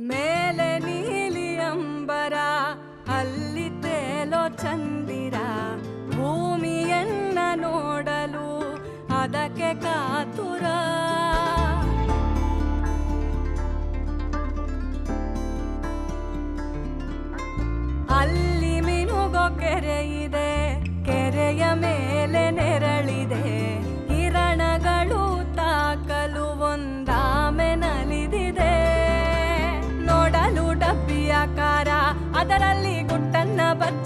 ಮೇಲೆ ನೀಲಿ ಅಂಬರ ಅಲ್ಲಿ ತೇಲೋ ಚಂದಿರ. ಭೂಮಿಯನ್ನ ನೋಡಲು ಅದಕ್ಕೆ ಕಾತುರ. ಅಲ್ಲಿ ಮಿನುಗೋ ಕೆರೆಯ ఆదరల్లి గుట్టన్న బట్ట